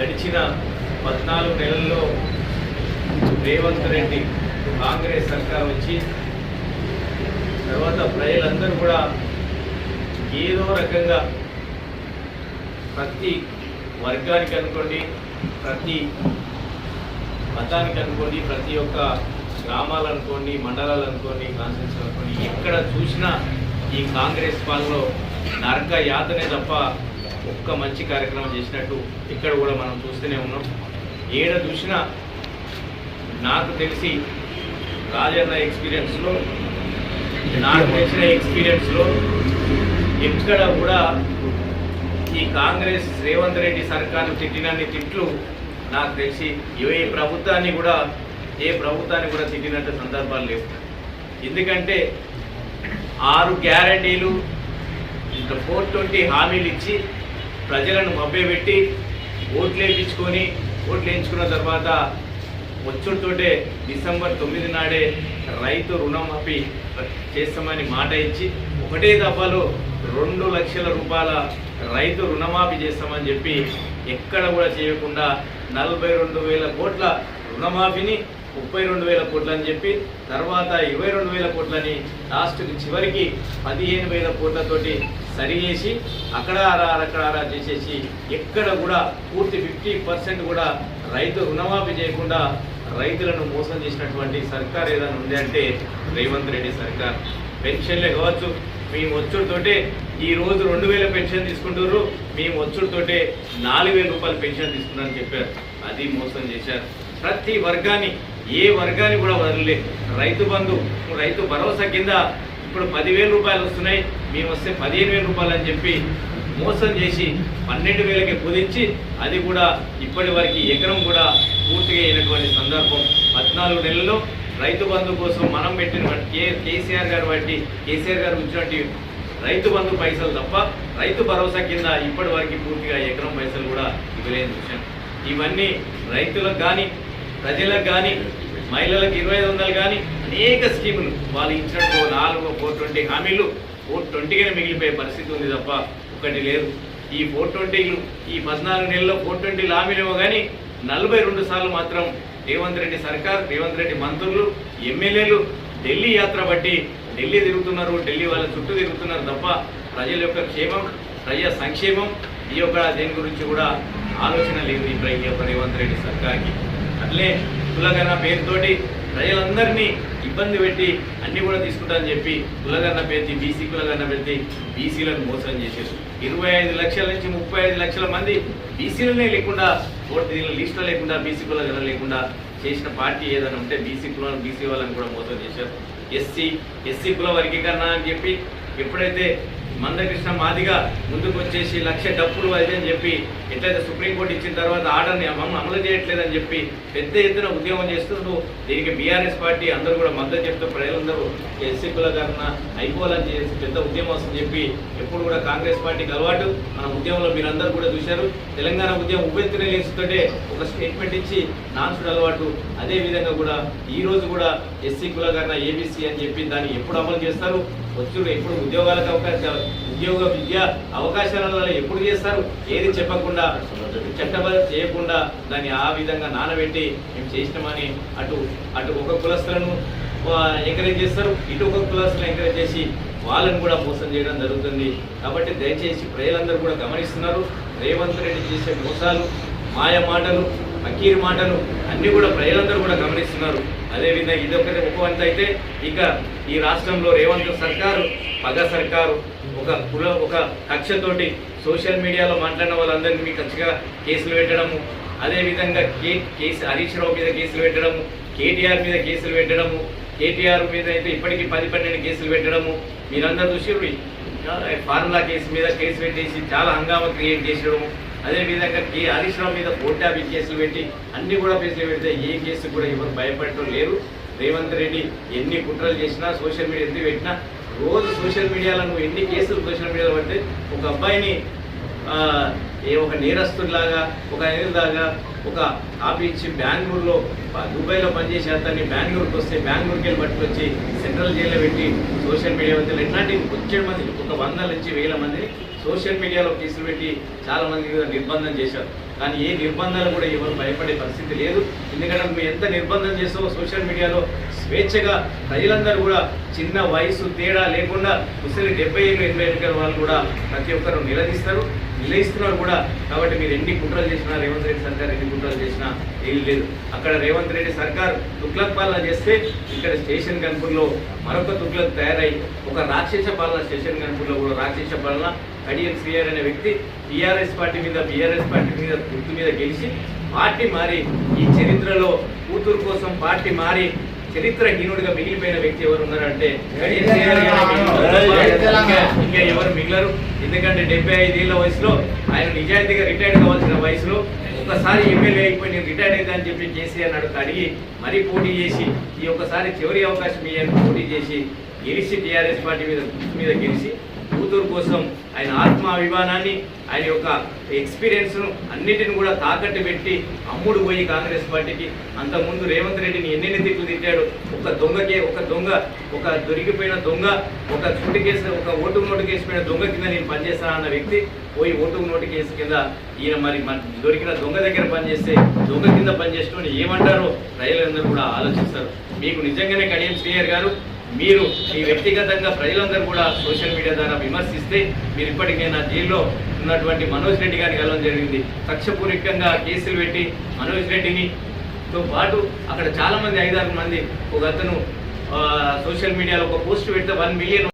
గడిచిన పద్నాలుగు నెలల్లో రేవంత్ రెడ్డి కాంగ్రెస్ సర్కార్ వచ్చి తర్వాత ప్రజలందరూ కూడా ఏదో రకంగా ప్రతి వర్గానికి అనుకోండి ప్రతి మతానికి అనుకోండి ప్రతి ఒక్క గ్రామాలు అనుకోండి మండలాలు అనుకోండి కాన్స్టిట్యూన్సీ అనుకోండి ఎక్కడ చూసినా ఈ కాంగ్రెస్ పాలనలో నరక యాతనే తప్ప ఒక్క మంచి కార్యక్రమం చేసినట్టు ఇక్కడ కూడా మనం చూస్తూనే ఉన్నాం. ఏడ చూసినా నాకు తెలిసి రాజన్న ఎక్స్పీరియన్స్లో నాకు తెలిసిన ఎక్స్పీరియన్స్లో ఎక్కడ కూడా ఈ కాంగ్రెస్ రేవంత్ రెడ్డి సర్కారు తిట్టినన్ని తిట్లు నాకు తెలిసి ఏ ప్రభుత్వాన్ని కూడా ఏ ప్రభుత్వాన్ని కూడా తిట్టినట్టు సందర్భాలు లేవు. ఎందుకంటే ఆరు గ్యారంటీలు ఇంకా ఫోర్ ట్వంటీ హామీలు ఇచ్చి ప్రజలను మభ్యపెట్టి ఓట్లు వేయించుకొని ఓట్లు వేయించుకున్న తర్వాత వచ్చుంటుంటే డిసెంబర్ తొమ్మిది నాడే రైతు రుణమాఫీ చేస్తామని మాట ఇచ్చి ఒకటే దఫాలో రెండు లక్షల రూపాయల రైతు రుణమాఫీ చేస్తామని చెప్పి ఎక్కడ కూడా చేయకుండా నలభై రెండు వేల కోట్ల రుణమాఫీని ముప్పై రెండు వేల కోట్లు అని చెప్పి తర్వాత ఇరవై రెండు వేల కోట్లని లాస్ట్కి చివరికి పదిహేను వేల కోట్లతోటి సరిచేసి అక్కడ అక్కడ చేసేసి ఎక్కడ కూడా పూర్తి ఫిఫ్టీ పర్సెంట్ కూడా రైతు రుణమాఫీ చేయకుండా రైతులను మోసం చేసినటువంటి సర్కార్ ఏదైనా ఉంది అంటే రేవంత్ రెడ్డి సర్కార్. పెన్షన్లే కావచ్చు మేము వచ్చుడితోటే ఈ రోజు రెండు వేల పెన్షన్ తీసుకుంటారు మేము వచ్చుడుతోటే నాలుగు వేల రూపాయల పెన్షన్ తీసుకున్నారని చెప్పారు. అది మోసం చేశారు. ప్రతి వర్గాన్ని ఏ వర్గాన్ని కూడా వదలలేదు రైతు బంధు రైతు భరోసా కింద ఇప్పుడు పదివేల రూపాయలు వస్తున్నాయి. మేము వస్తే పదిహేను వేల రూపాయలు అని చెప్పి మోసం చేసి పన్నెండు వేలకి కుదించి అది కూడా ఇప్పటి వరకు ఎకరం కూడా పూర్తిగా అయినటువంటి సందర్భం. పద్నాలుగు నెలల్లో రైతు బంధు కోసం మనం పెట్టిన కే కేసీఆర్ గారు వాటి కేసీఆర్ గారు ఉంచినటువంటి రైతు బంధు పైసలు తప్ప రైతు భరోసా కింద ఇప్పటి వరకు పూర్తిగా ఎకరం పైసలు కూడా ఇవ్వలేని విషయం. ఇవన్నీ రైతులకు కానీ ప్రజలకు కానీ మహిళలకు ఇరవై ఐదు వందలు కానీ అనేక స్కీములు వాళ్ళు ఇచ్చినట్టు నాలుగు ఫోర్ ట్వంటీ హామీలు ఫోర్ ట్వంటీగానే మిగిలిపోయే పరిస్థితి ఉంది తప్ప ఒకటి లేదు. ఈ ఫోర్ ట్వంటీలు ఈ పద్నాలుగు నెలల్లో ఫోర్ ట్వంటీలు హామీలు ఏమో కానీ నలభై రెండు సార్లు మాత్రం రేవంత్ రెడ్డి సర్కార్ రేవంత్ రెడ్డి మంత్రులు ఎమ్మెల్యేలు ఢిల్లీ యాత్ర బట్టి ఢిల్లీ తిరుగుతున్నారు ఢిల్లీ వాళ్ళ చుట్టూ తిరుగుతున్నారు తప్ప ప్రజల యొక్క క్షేమం ప్రజా సంక్షేమం ఈ యొక్క దేని గురించి కూడా ఆలోచన లేదు ఈ ప్ర- యొక్క రేవంత్ రెడ్డి సర్కార్కి. అట్లే కులగన్న పేరుతోటి ప్రజలందరినీ ఇబ్బంది పెట్టి అన్ని కూడా తీసుకుంటారని చెప్పి కులగన్న పెట్టి బీసీ కులగన్న పెట్టి బీసీలను మోసం చేశారు ఇరవై ఐదు లక్షల నుంచి ముప్పై ఐదు లక్షల మంది బీసీలనే లేకుండా ఓటు దీనిలో లిస్టులో లేకుండా బీసీ కులగన్న లేకుండా చేసిన పార్టీ ఏదైనా ఉంటే బీసీ కులాలను బీసీ వాళ్ళని కూడా మోసం చేశారు ఎస్సీ ఎస్సీ కుల వర్గీకరణ అని చెప్పి ఎప్పుడైతే మందకృష్ణ మాదిగా ముందుకు వచ్చేసి లక్ష డబ్బులు అది అని చెప్పి ఎట్లయితే సుప్రీంకోర్టు ఇచ్చిన తర్వాత ఆర్డర్ని అమలు అమలు చేయట్లేదని చెప్పి పెద్ద ఎత్తున ఉద్యమం చేస్తుంటూ దీనికి బీఆర్ఎస్ పార్టీ అందరూ కూడా మద్దతు చెప్తూ ప్రజలందరూ ఎస్సీ కులకరణ అయిపోవాలని చేసి పెద్ద ఉద్యమం వస్తుందని చెప్పి ఎప్పుడు కూడా కాంగ్రెస్ పార్టీకి అలవాటు. మన ఉద్యమంలో మీరందరూ కూడా చూశారు. తెలంగాణ ఉద్యమం ఉవ్వెత్తున లేస్తుంటే ఒక స్టేట్మెంట్ ఇచ్చి నాన్సుడు అలవాటు. అదేవిధంగా కూడా ఈరోజు కూడా ఎస్సీ కులకరణ ఏబీసీ అని చెప్పి దాన్ని ఎప్పుడు అమలు చేస్తారు? వచ్చుడు ఎప్పుడు ఉద్యోగాలకు అవకాశాలు ఉద్యోగ విద్య అవకాశాలలో ఎప్పుడు చేస్తారు? ఏది చెప్పకుండా చట్టబద్ధ చేయకుండా దాన్ని ఆ విధంగా నానబెట్టి మేము చేసినామని అటు అటు ఒక కులస్తులను ఎంకరేజ్ చేస్తారు. ఇటు ఒక కులస్తులను ఎంకరేజ్ చేసి వాళ్ళని కూడా మోసం చేయడం జరుగుతుంది. కాబట్టి దయచేసి ప్రజలందరూ కూడా గమనిస్తున్నారు. రేవంత్ రెడ్డి చేసే మోసాలు మాయ మాటలు ఫకీర్ మాటలు అన్నీ కూడా ప్రజలందరూ కూడా గమనిస్తున్నారు. అదేవిధంగా ఇదొకటి ఒక వంతు అయితే ఇక ఈ రాష్ట్రంలో రేవంత్ సర్కారు పగ సర్కారు ఒక కుల ఒక కక్షతోటి సోషల్ మీడియాలో మాట్లాడిన వాళ్ళందరినీ మీకు ఖచ్చితంగా కేసులు పెట్టడము అదేవిధంగా కే కేసు హరీష్ రావు మీద కేసులు పెట్టడము కేటీఆర్ మీద కేసులు పెట్టడము కేటీఆర్ మీద అయితే ఇప్పటికీ పది పన్నెండు కేసులు పెట్టడము. మీరందరూ చూసి ఫార్ములా కేసు మీద కేసు పెట్టేసి చాలా హంగామా క్రియేట్ చేసడము అదేవిధంగా కే హరీశ్రావు మీద కోర్టాబీ కేసులు పెట్టి అన్ని కూడా కేసులు పెడితే ఏ కేసు కూడా ఎవరు భయపడటం లేరు రేవంత్ రెడ్డి ఎన్ని కుట్రలు చేసినా సోషల్ మీడియా ఎందుకు పెట్టినా రోజు సోషల్ మీడియాలో నువ్వు ఎన్ని కేసులు సోషల్ మీడియాలో పడితే ఒక అబ్బాయిని ఏ ఒక నేరస్తుడిలాగా ఒక లాగా ఒక ఆపించి బెంగళూరులో దుబాయ్లో పనిచేసే అతన్ని బెంగళూరుకి వస్తే బెంగళూరుకి వెళ్ళి పట్టుకొచ్చి సెంట్రల్ జైల్లో పెట్టి సోషల్ మీడియా వద్ద ఇట్లాంటి వచ్చే మంది ఒక వందల నుంచి వేల మందిని సోషల్ మీడియాలో కేసులు పెట్టి చాలా మంది నిర్బంధం చేశారు. కానీ ఏ నిర్బంధాలు కూడా ఎవరు భయపడే పరిస్థితి లేదు. ఎందుకంటే మేము ఎంత నిర్బంధం చేస్తామో సోషల్ మీడియాలో స్వేచ్ఛగా ప్రజలందరూ కూడా చిన్న వయసు తేడా లేకుండా ముసలి డెబ్బై ఏళ్ళు ఎనభై ఏళ్ళ వాళ్ళు కూడా ప్రతి ఒక్కరు నిలదీస్తారు. నిలయిస్తున్నారు కూడా. కాబట్టి మీరు ఎన్ని కుట్రలు చేసినా రేవంత్ రెడ్డి సర్కార్ ఎన్ని కుట్రలు చేసినా ఏం లేదు. అక్కడ రేవంత్ రెడ్డి సర్కార్ తుక్లక్ పాలన చేస్తే ఇక్కడ స్టేషన్ గన్పూర్లో మరొక తుక్లక్ తయారై ఒక రాక్షస పాలన స్టేషన్ గన్పూర్లో కూడా రాక్షస పాలన కడియన్ శ్రీఆర్ అనే వ్యక్తి టీఆర్ఎస్ పార్టీ మీద బీఆర్ఎస్ పార్టీ మీద గుర్తు మీద గెలిచి పార్టీ మారి ఈ చరిత్రలో కూతురు కోసం పార్టీ మారి చరిత్రహీనుడిగా మిగిలిపోయిన వ్యక్తి ఎవరు ఉన్నారంటే కడియం. ఇంకా- ఎవరు మిగిలరు ఎందుకంటే డెబ్బై ఐదేళ్ళ వయసులో ఆయన నిజాయితీగా రిటైర్డ్ కావాల్సిన వయసులో ఒకసారి ఎమ్మెల్యే అయిపోయి నేను రిటైర్డ్ అయితే అని చెప్పి కేసీఆర్ నడుకు అడిగి మరీ పోటీ చేసి ఈ ఒక్కసారి చివరి అవకాశం ఇవ్వని పోటీ చేసి గెలిచి టీఆర్ఎస్ పార్టీ మీద గుర్తు మీద గెలిచి కూతురు కోసం ఆయన ఆత్మాభిమానాన్ని ఆయన యొక్క ఎక్స్పీరియన్స్ను అన్నిటిని కూడా తాకట్టు పెట్టి అమ్ముడు పోయి కాంగ్రెస్ పార్టీకి. అంతకుముందు రేవంత్ రెడ్డిని ఎన్నెన్ని తిట్లు తిట్టాడు? ఒక దొంగకే ఒక దొంగ ఒక దొరికిపోయిన దొంగ ఒక చుట్టు కేసు ఒక ఓటు నోటు కేసు పైన దొంగ కింద నేను పనిచేస్తాను అన్న వ్యక్తి పోయి ఓటు నోటు కేసు కింద ఈయన మరి మన దొరికిన దొంగ దగ్గర పనిచేస్తే దొంగ కింద పనిచేసిన ఏమంటారో ప్రజలందరూ కూడా ఆలోచిస్తారు. మీకు నిజంగానే కడియం శ్రీయర్ గారు మీరు మీ వ్యక్తిగతంగా ప్రజలందరూ కూడా సోషల్ మీడియా ద్వారా విమర్శిస్తే మీరు ఇప్పటికే నా జైల్లో ఉన్నటువంటి మనోజ్ రెడ్డి గారిని కలవడం జరిగింది. కక్షపూరికంగా కేసులు పెట్టి మనోజ్ రెడ్డిని తో పాటు అక్కడ చాలామంది ఐదారు మంది ఒక అతను సోషల్ మీడియాలో ఒక పోస్ట్ పెడితే వన్ మిలియన్